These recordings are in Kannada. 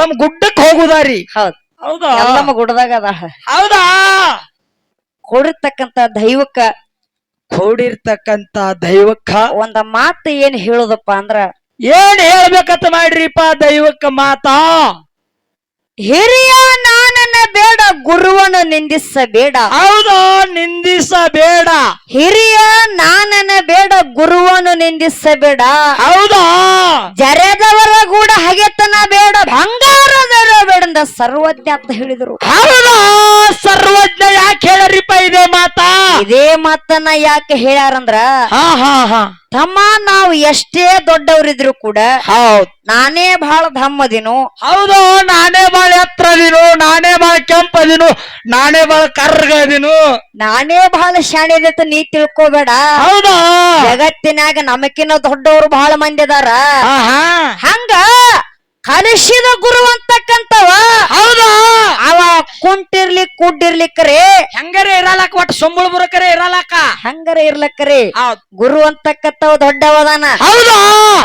ಎಲ್ಲಮ್ಮ ಗುಡ್ಡಕ್ಕೆ ಹೋಗುದಾರಿ ಹೌದ್. ಹೌದಾ? ಎಲ್ಲಮ್ಮ ಗುಡ್ಡದಾಗ ಅದ. ಹೌದಾ? ಕೊಡಿರ್ತಕ್ಕಂತ ದೈವಕ್ಕ ಕೂಡಿರ್ತಕ್ಕಂತ ದೈವಕ್ಕ ಒಂದ ಮಾತು ಏನ್ ಹೇಳುದಪ್ಪ ಅಂದ್ರ ಏನ್ ಹೇಳ್ಬೇಕಂತ ಮಾಡ್ರಿಪ್ಪ ದೈವಕ್ಕ ಮಾತಾ? ಹಿರಿಯ ನಾನನ್ನ ಬೇಡ ಗುರುವನ ನಿಂದಿಸಬೇಡ. ಹೌದು? ನಿಂದಿಸಬೇಡ. ಹಿರಿಯ ನಾನನ ಬೇಡ ಗುರುವನ್ನು ನಿಂದಿಸಬೇಡ. ಹೌದಾ? ಜರೆದವರ ಕೂಡ ಹಗೆತನ ಬೇಡ ಬಂಗಾರದ ಬೇಡಂದ ಸರ್ವಜ್ಞ ಅಂತ ಹೇಳಿದ್ರು. ಹೌದಾ? ಸರ್ವಜ್ಞ ಯಾಕೆ ಹೇಳರಿಪ್ಪ ಇದೆ ಮಾತಾ? ಇದೇ ಮಾತನ್ನ ಯಾಕೆ ಹೇಳ್ಯಾರಂದ್ರ ಹಾ ಹಾ ಹಾ. ತಮ್ಮ ನಾವು ಎಷ್ಟೇ ದೊಡ್ಡವರಿದ್ರು ಕೂಡ ಹೌದ್. ನಾನೇ ಬಹಳ ಧಮ್ಮದಿನು. ಹೌದು ನಾನೇ ಬಾಳ ಎತ್ತರದಿನು ನಾನೇ ಬಾಳ ಕೆಂಪದಿನು ನಾನೇ ಬಾಳ ಕರ್ಗದಿನು. ನಾನೇ ಬಹಳ ಶಾಣೆ ನೀ ತಿಳ್ಕೊಬೇಡ. ಹೌದಾ? ಜಗತ್ತಿನಾಗ ನಮಕಿನ ದೊಡ್ಡವರು ಬಹಳ ಮಂದಿ ಅದಾರ. ಹಂಗ ಕಲಿಸಿದ ಗುರು ಅಂತಕ್ಕಂತವ ಹೌದಾ? ಅವ ಕುಂಟಿರ್ಲಿ ಕುಡ್ಡಿರ್ಲಿಕ್ಕರಿ. ಹೆಂಗರೆ ಇರಲಕ್ಕ ಒಟ್ಟು ಸೊಂಬಳ ಬರಕರೆ ಇರಲಕ್ಕ? ಹಂಗರೇ ಇರ್ಲಕ್ಕರಿ. ಗುರು ಅಂತಕ್ಕಂತವ ದೊಡ್ಡವದಾನ. ಹೌದಾ?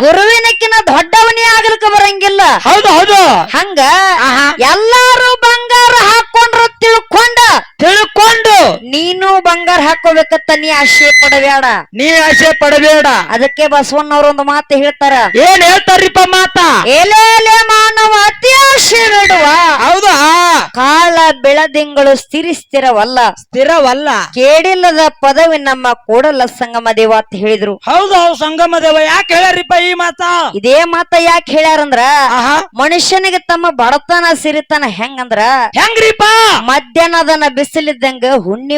ಗುರುವಿನಕ್ಕಿನ ದೊಡ್ಡವನೇ ಆಗ್ಲಿಕ್ಕ ಬರಂಗಿಲ್ಲ. ಹೌದು ಹೌದು. ಹಂಗ. ಎಲ್ಲಾರು ಬಂಗಾರ ಹಾಕೊಂಡ್ರು ತಿಳ್ಕೊಂಡು ನೀನು ಬಂಗಾರ ಹಾಕೋಬೇಕತ್ತ ನೀ ಆಶೆ ಪಡಬೇಡ. ನೀ ಆಸೆ ಪಡಬೇಡ. ಅದಕ್ಕೆ ಬಸವಣ್ಣವ್ರ ಒಂದು ಮಾತು ಹೇಳ್ತಾರ. ಏನ್ ಹೇಳ್ತಾರಿಪ್ಪ ಮಾತಾ? ಎಲೆ ಮಾನವ ಅತಿ ಆಶೆ ಬಿಡುವ ಹೌದಾ? ಕಾಳ ಬೆಳದಿಂಗಳು ಸ್ಥಿರ ಸ್ಥಿರವಲ್ಲ. ಸ್ಥಿರವಲ್ಲ. ಕೇಳಿಲ್ಲದ ಪದವಿ ನಮ್ಮ ಕೂಡಲ ಸಂಗಮ ದೇವ ಅಂತ ಹೇಳಿದ್ರು. ಹೌದು ಸಂಗಮ ದೇವ ಯಾಕೆ ಹೇಳ್ಯಾರಿಪ್ಪ ಈ ಮಾತ? ಇದೇ ಮಾತ ಯಾಕೆ ಹೇಳ್ಯಾರಂದ್ರ ಆಹಾ. ಮನುಷ್ಯನಿಗೆ ತಮ್ಮ ಬಡತನ ಸಿರಿತನ ಹೆಂಗಂದ್ರ ಹೆಂಗ್ರಿಪ್ಪ? ಮಧ್ಯಾಹ್ನದನ ಬಿಸಿಲಿದ್ದಂಗ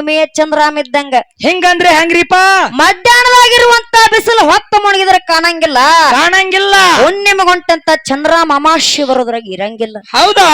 ಹುಣ್ಣಿಮೆಯ ಚಂದ್ರಾಮ್ ಇದ್ದಂಗ. ಹಿಂಗಂದ್ರೆ ಹೆಂಗ್ರಿಪ್ಪ? ಮಧ್ಯಾಹ್ನದಾಗಿರುವಂತ ಬಿಸಿಲು ಹೊತ್ತ ಮುಣಗಿದ್ರೆ ಕಾಣಂಗಿಲ್ಲ. ಕಾಣಂಗಿಲ್ಲ. ಹುಣ್ಣಿಮಗೊಂಟಂತ ಚಂದ್ರಾಮ ಅಮಾಶಿ ಬರೋದ್ರಾಗ ಇರಂಗಿಲ್ಲ. ಹೌದಾ?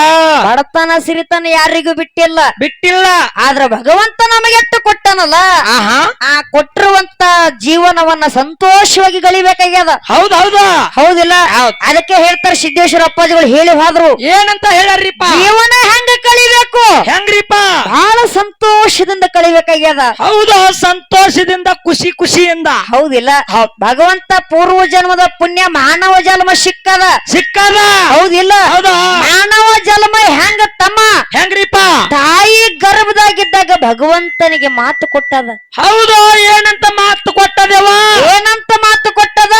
ಬಡತನ ಸಿರಿತನ ಯಾರಿಗೂ ಬಿಟ್ಟಿಲ್ಲ. ಬಿಟ್ಟಿಲ್ಲ. ಆದ್ರ ಭಗವಂತ ನಮಗೆಟ್ಟು ಕೊಟ್ಟನಲ್ಲ. ಆಹಾ. ಆ ಕೊಟ್ಟಿರುವಂತ ಜೀವನವನ್ನ ಸಂತೋಷವಾಗಿ ಗಳಿಬೇಕಾಗ್ಯದ. ಹೌದ್ ಹೌದಾ. ಹೌದಿಲ್ಲ? ಹೌದ್. ಅದಕ್ಕೆ ಹೇಳ್ತಾರೆ ಸಿದ್ದೇಶ್ವರ ಅಪ್ಪಾಜಿಗಳು ಹೇಳಿ ಹೋದ್ರು. ಏನಂತ ಹೇಳ್ಯಾರಿಪ್ಪ ಜೀವನ ಹೆಂಗ ಕಳಿಬೇಕು? ಹೆಂಗ್ರಿಪ್ಪ? ಬಹಳ ಸಂತೋಷದಿಂದ ಕಳಿಬೇಕಾಗ್ಯದ ಹೌದು? ಸಂತೋಷದಿಂದ ಖುಷಿ ಖುಷಿಯಿಂದ. ಹೌದಿಲ್ಲ. ಹೌದ್. ಭಗವಂತ ಪೂರ್ವ ಜನ್ಮದ ಪುಣ್ಯ ಮಾನವ ಜನ್ಮ ಸಿಕ್ಕದ. ಸಿಕ್ಕದ? ಹೌದಿಲ್ಲ. ಹೌದಾ? ಮಾನವ ಜನ್ಮ ಹೆಂಗ ತಮ್ಮ? ಹೆಂಗ್ರಿಪ್ಪ? ತಾಯಿ ಗರ್ಭದಾಗಿದ್ದಾಗ ಭಗವಂತನಿಗೆ ಮಾತು ಕೊಟ್ಟದ. ಹೌದು? ಏನಂತ ಮಾತು ಕೊಟ್ಟದೇವ? ಏನಂತ ಮಾತು ಕೊಟ್ಟದ?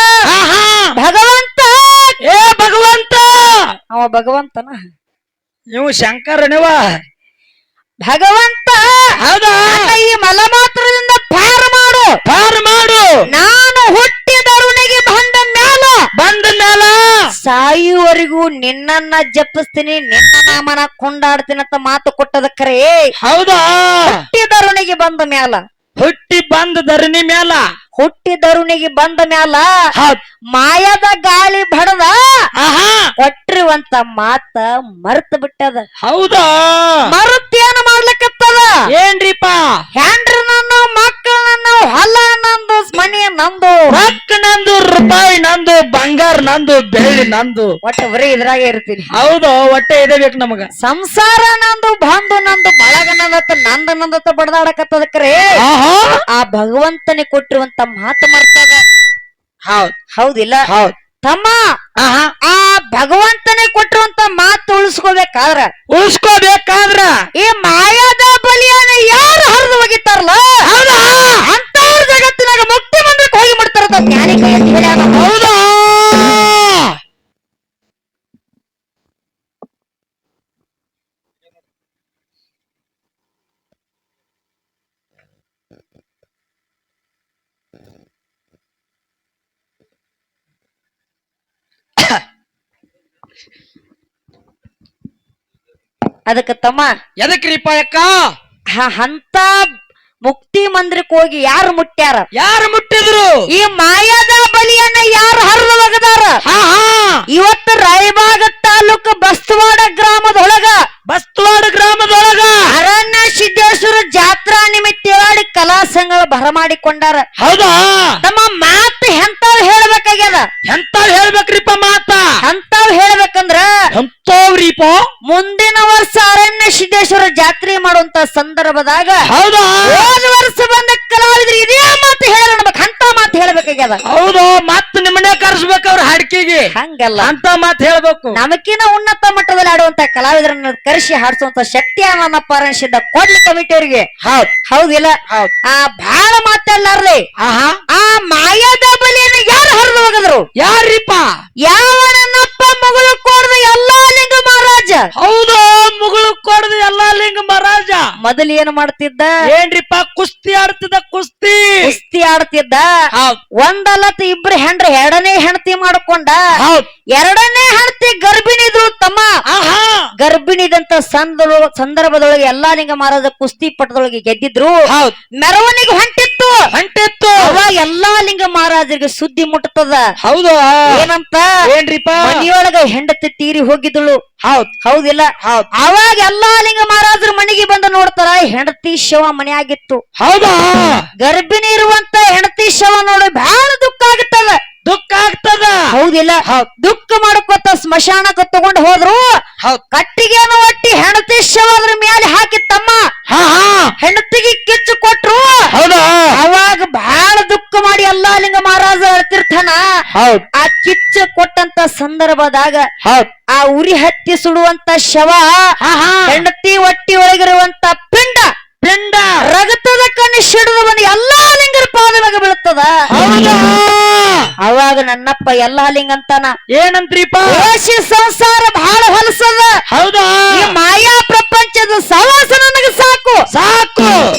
ಭಗವಂತ! ಏ ಭಗವಂತ! ಅವ ಭಗವಂತನ. ನೀವು ಶಂಕರನೇವ? ಭಗವಂತ! ಹೌದಾ? ಈ ಮಲಮಾತ್ರದಿಂದ ಪಾರ ಮಾಡು. ಪಾರ್ ಮಾಡು. ನಾನು ಹುಟ್ಟಿದರುನಿಗೆ ಬಂದ ಮ್ಯಾಲ ಬಂದ ಮ್ಯಾಲ? ಸಾಯುವರೆಗೂ ನಿನ್ನನ್ನ ಜಪಿಸ್ತೀನಿ ನಿನ್ನ ನಾಮನ ಕೊಂಡಾಡ್ತೀನಿ ಅಂತ ಮಾತು ಕೊಟ್ಟದ ಹೌದಾ? ಹೌದಾ ಹುಟ್ಟಿದರುಣಿಗೆ ಬಂದ ಮ್ಯಾಲ. ಹುಟ್ಟಿ ಬಂದ ಧರಣಿ ಮೇಲ ಹುಟ್ಟಿದರುನಿಗೆ ಬಂದ ಮ್ಯಾಲ ಮಾಯದ ಗಾಳಿ ಬಡದ ಕೊಟ್ಟಿರುವಂತ ಮಾತ ಮರ್ತ ಬಿಟ್ಟದ. ಹೌದಾ? ಮರುತ್ತೇನ ಮಾಡ್ಲಕತ್ತದ. ಏನ್ರಿಪ್ಪ ಹೆಂಡ್ರ ನನ್ನ ಮಕ್ಕಳನ್ನ ಹೊಲ ನಂದು ಮನೆ ನಂದು. ರೊಕ್ಕ ನಂದು ರೂಪಾಯಿ ನಂದು ಬಂಗಾರ ನಂದು ಬೆಳ್ಳಿ ನಂದು. ಒಟ್ಟೆ ಬರೀ ಇದ್ರಾಗೆ ಇರ್ತೀನಿ. ಹೌದು ಒಟ್ಟೆ ಇದೇ ಬೇಕು ನಮಗ. ಸಂಸಾರ ನಂದು ಬಂದು ನಂದು ಬಳಗ ನಂದತ್ತ ನಂದ ನಂದತ್ತ ಬಡದಾಡಕತ್ತದ ಕರೆ. ಆಹಾ! ಆ ಭಗವಂತನೇ ಕೊಟ್ಟಿರುವಂತ ಮಾತು ಮರ್ತದ. ಹೌದ್. ಹೌದಿಲ್ಲ? ಹೌದ್. ತಮ್ಮ ಆಹಾ! ಆ ಭಗವಂತನೇ ಕೊಟ್ಟಿರುವಂತ ಮಾತು ಉಳಿಸ್ಕೋಬೇಕಾದ್ರ. ಉಳಿಸ್ಕೋಬೇಕಾದ್ರ. ಈ ಮಾಯಾದ ಬಲಿಯನ್ನ ಯಾರು ಹರಿದು ಹೋಗಿತ್ತಾರಲ್ಲ? ಹೌದಾ ಹೋಗಿ ಮಾಡ್ತಾರ ಜ್ಞಾನಿ ಕೈ ಅಂತ ಹೇಳ್ಯಾನ. ಹೌದಾ ಅದಕ್ಕ ತಮ್ಮ ಎದಕ್ರಿಪ್ಪ ಅಕ್ಕ ಹ- ಅಂತ ಮುಕ್ತಿ ಮಂದಿರಕ್ಕೆ ಹೋಗಿ ಯಾರು ಮುಟ್ಟ್ಯಾರ? ಯಾರು ಮುಟ್ಟಿದ್ರು? ಈ ಮಾಯಾದ ಬಲಿಯನ್ನ ಯಾರು ಹರಿದು ಒಗದಾರ ಇವತ್ತು ರಾಯಬಾಗ ತಾಲೂಕು ಬಸ್ತವಾಡ ಗ್ರಾಮದೊಳಗ ಬಸ್ತವಾಡ ಗ್ರಾಮದೊಳಗ. ಅರಣ್ಯ ಸಿದ್ದೇಶ್ವರ ಜಾತ್ರಾ ನಿಮಿತ್ತವಾಗಿ ಕಲಾ ಸಂಘ ಬರಮಾಡಿಕೊಂಡಾರ ಹೌದಾ? ತಮ್ಮ ಮಾತು ಎಂತಾವ್ ಹೇಳ್ಬೇಕಾಗ್ಯದ? ಎಂತಾವ್ ಹೇಳ್ಬೇಕ್ರಿಪ್ಪ ಮಾತ? ಎಂತಾವ್ ಹೇಳ್ಬೇಕಂದ್ರ ಎಂತವ್ರಿಪ್ಪ? ಮುಂದಿನ ವರ್ಷ ಅರಣ್ಯ ಸಿದ್ದೇಶ್ವರ ಜಾತ್ರೆ ಮಾಡುವಂತ ಸಂದರ್ಭದಾಗ ಹೌದಾ? ಹೋದ ವರ್ಷ ಬಂದ ಕಲಾವಿದ್ರು ಇದೇ ಮಾತು ಹೇಳಬೇಕು ಅಂತ ಮಾತು ಹೇಳಬೇಕಾಗ್ಯದ. ಹೌದು? ಮತ್ತೆ ನಿಮ್ಮನೇ ಕರ್ಸ್ಬೇಕು ಅವ್ರ ಹಾಡ್ಕಿಗೆ. ಹಂಗಲ್ಲ. ಅಂತ ಮಾತು ಹೇಳ್ಬೇಕು. ನಮಕಿನ ಉನ್ನತ ಮಟ್ಟದಲ್ಲಿ ಆಡುವಂತ ಕಲಾವಿದರನ್ನ ಕರೆಸಿ ಹಾಡಿಸುವಂತ ಶಕ್ತಿ ನನ್ನ ಪರಣಿಸಿದ್ದ ಕೊಡ್ಲಿ ಕಮಿಟಿ ಅವರಿಗೆ ಹೌದ್. ಹೌದಿಲ್ಲ? ಹೌದ್. ಆ ಬಹಳ ಮಾತಾಡ್ಲಾರ್ದೆ ಆಹಾ. ಆ ಮಾಯಾದ ಬಲಿಯನ್ನು ಯಾರು ಹರಿದು ಹೋಗದ್ರು? ಯಾರಿಪ್ಪ? ಯಾವ ನನ್ನಪ್ಪ ಮಗಳು ಕೋಡ್ದ ಎಲ್ಲಾ ಲಿಂಗ ಮಹಾರಾಜ. ಹೌದು? ಮುಗುಳು ಕೊಡದು ಎಲ್ಲಾ ಲಿಂಗ ಮಹಾರಾಜ ಮೊದಲು ಏನು ಮಾಡ್ತಿದ್ದ? ಏನ್ರಿಪ್ಪ ಕುಸ್ತಿ ಆಡ್ತಿದ್ದ ಕುಸ್ತಿ. ಕುಸ್ತಿ ಆಡ್ತಿದ್ದ. ಹೌದ್. ಒಂದಲ್ಲತ್ತ ಇಬ್ರು ಹೆಂಡ್ರ ಎರಡನೇ ಹೆಂಡತಿ ಮಾಡ್ಕೊಂಡ. ಎರಡನೇ ಹೆಂಡತಿ ಗರ್ಭಿಣಿದ್ರು ತಮ್ಮ. ಆಹಾ. ಗರ್ಭಿಣಿದಂತ ಸಂದರ್ಭ ಸಂದರ್ಭದೊಳಗೆ ಎಲ್ಲಾ ಲಿಂಗ ಮಹಾರಾಜ ಕುಸ್ತಿ ಪಟದೊಳಗೆ ಗೆದ್ದಿದ್ರು. ಮೆರವಣಿಗೆ ಹೊಂಟಿತ್ತು. ಹೊಂಟಿತ್ತು. ಅವಾಗ ಎಲ್ಲಾ ಲಿಂಗ ಮಹಾರಾಜರಿಗೆ ಸುದ್ದಿ ಮುಟ್ಟತದ ಹೌದು. ಏನಂತ? ಏನ್ರಿಪ್ಪ? ಮನೆಯೊಳಗ ಹೆಂಡತಿ ತೀರಿ ಹೋಗಿದ್ದಳು. ಹೌದ್. ಹೌದಿಲ್ಲ? ಹೌದ್. ಅವಾಗ ಎಲ್ಲಾ ಲಿಂಗ ಮಹಾರಾಜರ ಮನೆಗೆ ಬಂದು ನೋಡ್ತಾರ ಹೆಂಡತಿ ಶವ ಮನೆಯಾಗಿತ್ತು. ಹೌದಾ? ಗರ್ಭಿಣಿ ಇರುವಂತ ಹೆಂಡತಿ ಶವ ನೋಡಿ ಬಹಳ ದುಃಖ ಆಗುತ್ತದ ದುಃಖ ಆಗ್ತದ? ಹೌದಿಲ್ಲ. ಹೌದ್. ದುಃಖ ಮಾಡ್ಕೊತ ಸ್ಮಶಾನಕ್ಕೆ ತಗೊಂಡ್ ಹೋದ್ರು ಹೌದ್. ಕಟ್ಟಿಗೆಯನ್ನು ಒಟ್ಟಿ ಹೆಂಡತಿ ಶವ ಅದ್ರ ಮೇಲೆ ಹಾಕಿ ತಮ್ಮ ಹಾ ಹಾ. ಹೆಂಡತಿಗೆ ಕಿಚ್ಚು ಕೊಟ್ರು. ಹೌದಾ? ಅವಾಗ ಎಲ್ಲಾ ಮಹಾರಾಜ ಅಳ್ತಿರ್ತಾನ ಆ ಕಿಚ್ಚ ಕೊಟ್ಟಂತ ಸಂದರ್ಭದಾಗ ಆ ಉರಿ ಹತ್ತಿ ಸುಡುವಂತ ಶವ ಹೆಂಡತಿ ಒಟ್ಟಿ ಒಳಗಿರುವಂತ ಪಿಂಡ ಪಿಂಡ. ರಗತದ ಕಣ್ಣು ಸಿಡಿದು ಬಂದು ಎಲ್ಲಾ ಲಿಂಗರ ಪಾದವಾಗ ಬೀಳುತ್ತದ. ಹೌದಾ? ಅವಾಗ ನನ್ನಪ್ಪ ಎಲ್ಲಾ ಲಿಂಗಂತಾನ ಏನಂತ್ರಿಪ್ಪ? ಏಸಿ ಸಂಸಾರ ಬಹಳ ಹೊಲಸದ. ಹೌದಾ? ಮಾಯಾ ಪ್ರಪಂಚದ ಸಾಕು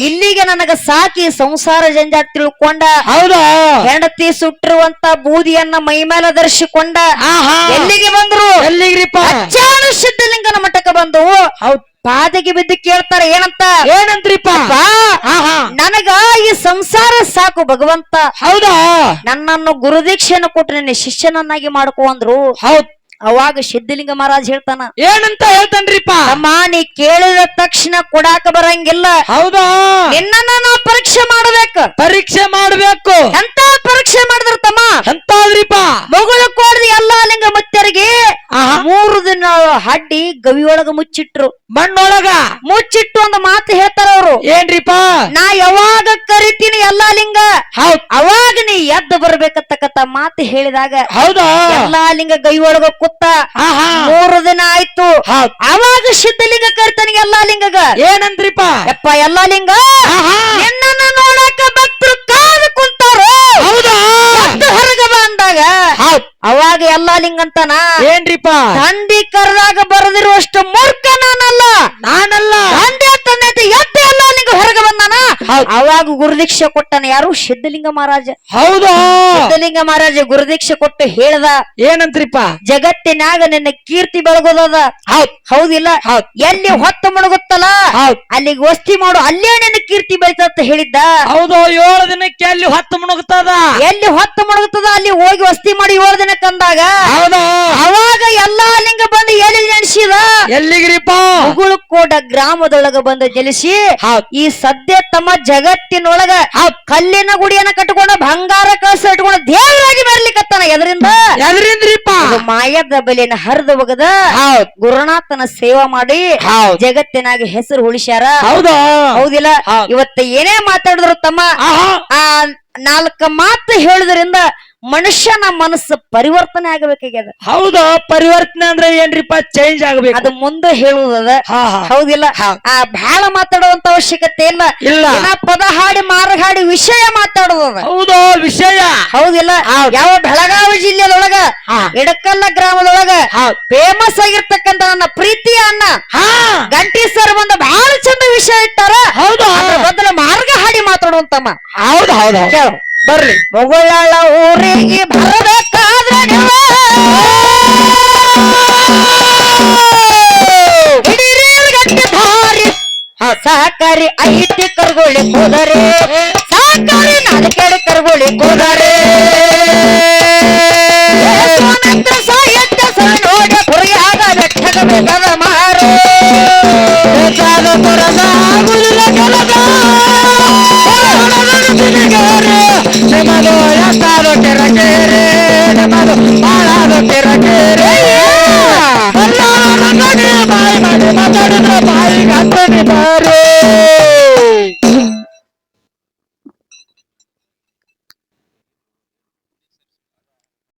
ಇಲ್ಲಿಗೆ ನನಗ ಸಾಕಿ ಸಂಸಾರ ಜಂಜಾಟ ತಿಳ್ಕೊಂಡ. ಹೌದಾ? ಹೆಂಡತಿ ಸುಟ್ಟಿರುವಂತ ಬೂದಿಯನ್ನ ಮೈ ಮೇಲೆ ಧರಿಸಿಕೊಂಡ. ಆಹಾ. ಎಲ್ಲಿಗೆ ಬಂದ್ರು? ಎಲ್ಲಿಗ್ರಿಪ್ಪ? ಅಚ್ಚಾನು ಸಿದ್ಧಲಿಂಗನ ಮಠಕ್ಕೆ ಬಂದು. ಹೌದು. ಬಿದ್ದು ಕೇಳ್ತಾರೆ ಏನಂತ? ಏನಂತ್ರಿಪ್ಪ ನನಗ ಈ ಸಂಸಾರ ಸಾಕು ಭಗವಂತ. ಹೌದಾ? ನನ್ನನ್ನು ಗುರುದೀಕ್ಷೆಯನ್ನು ಕೊಟ್ಟು ನಿನ್ನ ಶಿಷ್ಯನನ್ನಾಗಿ ಮಾಡ್ಕೊ ಅಂದ್ರು. ಹೌದ್. ಅವಾಗ ಸಿದ್ಧಲಿಂಗ ಮಹಾರಾಜ್ ಹೇಳ್ತಾನ ಏನಂತ ಹೇಳ್ತಾನ್ರಿಪ್ಪ? ಅಮ್ಮ ನೀ ಕೇಳಿದ ತಕ್ಷಣ ಕೊಡಾಕ ಬರಂಗಿಲ್ಲ. ಹೌದಾ? ನಿನ್ನ ನಾವು ಪರೀಕ್ಷೆ ಮಾಡಬೇಕು. ಪರೀಕ್ಷೆ ಮಾಡಬೇಕು. ಎಂತ ಪರೀಕ್ಷೆ ಮಾಡಿದ್ರ ತಮ್ಮ ಎಂತಾದ್ರಿಪ್ಪ ಮಗಳು ಕೋಡ್ದು ಎಲ್ಲಾ ಲಿಂಗ ಮುತ್ತರಿಗೆ ಆಹಾ ಮೂರು ದಿನ ಹಡ್ಡಿ ಗವಿಯೊಳಗ ಮುಚ್ಚಿಟ್ರು. ಮಣ್ಣೊಳಗ ಮುಚ್ಚಿಟ್ಟು ಒಂದು ಮಾತು ಹೇಳ್ತಾರ ಅವ್ರು. ಏನ್ರಿಪಾ? ನಾ ಯಾವಾಗ ಕರಿತೀನಿ ಎಲ್ಲಾ ಲಿಂಗ. ಹೌದ್. ಅವಾಗ ನೀ ಎದ್ದು ಬರ್ಬೇಕತ್ತಕ್ಕಂತ ಮಾತು ಹೇಳಿದಾಗ ಹೌದಾ? ಎಲ್ಲಾ ಲಿಂಗ ಗೈಯೊಳಗ ಕುತ್ತ ಮೂರು ದಿನ ಆಯ್ತು. ಹೌದ್. ಅವಾಗ ಸಿದ್ಧಲಿಂಗ ಕರಿತಾನೆ ಎಲ್ಲಾ ಲಿಂಗಗ. ಏನಂದ್ರಿಪಾ? ಯಪ್ಪ ಎಲ್ಲಾ ಲಿಂಗ. ಹಾ. ನಿನ್ನನ್ನ ನೋಡಕ ಭಕ್ತರು ಕಾದು ಕುಂತಾರೋ ಹೌದಾ ಎದ್ದು ಹೊರಗ ಬಂದಾಗ ಹೌದ್ ಅವಾಗ ಎಲ್ಲಾ ಲಿಂಗಂತನ ಏನ್ರಿಪ್ಪ ತಂದಿ ಕರೆದಾಗ ಬರದಿರುವಷ್ಟು ಮೂರ್ಖ ನಾನಲ್ಲ ನಾನಲ್ಲ ತಂದೆ ತಂದೆ ಅಂತ ಎದ್ದು ಎಲ್ಲಾ ಲಿಂಗ ಹೊರಗೆ ಬಂದಾನ ಹೌದ್. ಅವಾಗ ಗುರುದೀಕ್ಷೆ ಕೊಟ್ಟನ ಯಾರು? ಸಿದ್ಧಲಿಂಗ ಮಹಾರಾಜ. ಹೌದಾ? ಸಿದ್ಧಲಿಂಗ ಮಹಾರಾಜ ಗುರುದೀಕ್ಷೆ ಕೊಟ್ಟು ಹೇಳ್ದ ಏನಂತ್ರಿಪ್ಪ? ಜಗತ್ತಿನಾಗ ನಿನ್ನ ಕೀರ್ತಿ ಬೆಳಗೋದದ. ಹೌದ್. ಹೌದಿಲ್ಲ? ಹೌದ್. ಎಲ್ಲಿ ಹೊತ್ತು ಮುಳುಗುತ್ತಲ್ಲ? ಅಲ್ಲಿ ಅಲ್ಲಿಗೆ ವಸ್ತಿ ಮಾಡು ಅಲ್ಲೇ ನಿನ್ನ ಕೀರ್ತಿ ಬೆಳಿತಂತ ಹೇಳಿದ್ದ. ಹೌದು ಏಳು ದಿನಕ್ಕೆ ಅಲ್ಲಿ ಹೊತ್ತು ಮುಳುಗುತ್ತದ? ಎಲ್ಲಿ ಹೊತ್ತು ಮುಳುಗುತ್ತದ ಅಲ್ಲಿ ಹೋಗಿ ವಸ್ತಿ ಮಾಡಿ ಏಳು ದಿನಕ್ಕೆ ಅಂದಾಗ. ಹೌದಾ. ಅವಾಗ ಎಲ್ಲಾ ಲಿಂಗ ಬಂದು ಎಲ್ಲಿ ನೆನೆಸಿದ ಎಲ್ಲಿಗ್ರಿಪ್ಪ? ಮುಗುಳುಕೋಟ ಗ್ರಾಮದೊಳಗ ಬಂದು ಜಲಿಸಿ ಈ ಸದ್ಯ ತಮ್ಮ ಜಗತ್ತಿನೊಳಗ ಆ ಕಲ್ಲಿನ ಗುಡಿಯನ್ನ ಕಟ್ಟಕೊಂಡು ಬಂಗಾರ ಕಸ ಇಟ್ಕೊಂಡು ದೇವರಾಗಿ ಬರ್ಲಿಕ್ಕತ್ತಾನ ಎದರಿಂದ? ಎದರಿಂದ್ರಿಪ್ಪ. ಮಾಯದ ಬಲಿನ ಹರಿದು ಒಗದ ಗುರುನಾಥನ ಸೇವಾ ಮಾಡಿ ಜಗತ್ತಿನಾಗಿ ಜಗತ್ತಿನಾಗ ಹೆಸರು ಉಳಿಸ್ಯಾರ. ಹೌದಾ? ಹೌದಿಲ್ಲ? ಹೌದ್. ಇವತ್ತ ಏನೇ ಮಾತಾಡಿದ್ರು ತಮ್ಮ ಆ ನಾಲ್ಕ ಮಾತು ಹೇಳುದ್ರಿಂದ ಮನುಷ್ಯನ ಮನಸ್ಸು ಪರಿವರ್ತನೆ ಆಗಬೇಕಾಗ್ಯದ. ಹೌದಾ ಪರಿವರ್ತನೆ ಅಂದ್ರೆ ಏನ್ರಿಪ್ಪ? ಚೇಂಜ್ ಆಗ್ಬೇಕು. ಅದು ಮುಂದೆ ಹೇಳುವುದದ. ಹಾ ಹಾ. ಹೌದಿಲ್ಲ? ಹೌದ್. ಆ ಬಹಳ ಮಾತಾಡುವಂತ ಅವಶ್ಯಕತೆ ಇಲ್ಲ. ಇಲ್ಲ. ಪದ ಹಾಡಿ ಮಾರ್ಗ ಹಾಡಿ ವಿಷಯ ಮಾತಾಡುವುದ ಹೌದು ವಿಷಯ. ಹೌದಿಲ್ಲ? ಯಾವ ಬೆಳಗಾವಿ ಜಿಲ್ಲೆದೊಳಗ. ಇಡಕಲ್ಲ ಗ್ರಾಮದೊಳಗ ಫೇಮಸ್ ಆಗಿರ್ತಕ್ಕಂತ ನನ್ನ ಪ್ರೀತಿಯ ಅಣ್ಣ ಹಾ. ಗಂಟಿ ಸರ್ ಒಂದು ಬಹಳ ಚಂದ ವಿಷಯ ಇಟ್ಟಾರ. ಹೌದು ಬದಲ ಮಾರ್ಗ ಹಾಡಿ ಮಾತಾಡುವಂತಮ್ಮ. ಹೌದು ಹೌದ್ ಬರ್ಲಿ ಮುಗುಳಳ ಊರಿಗೆ ಬರಬೇಕಾದ್ರೆ ಸಹಕಾರಿ ಐತಿ ಕರ್ಗೊಳ್ಳಿ ಕೂದರೆ ಸಹಕಾರಿ ನಾಲ್ಕೆಡೆ ಕರ್ಗೊಳ್ಳಿ ಕೂದರೆ ಬಾಯಿಗೆ ಹತ್ತನಿ ಬಾರಿ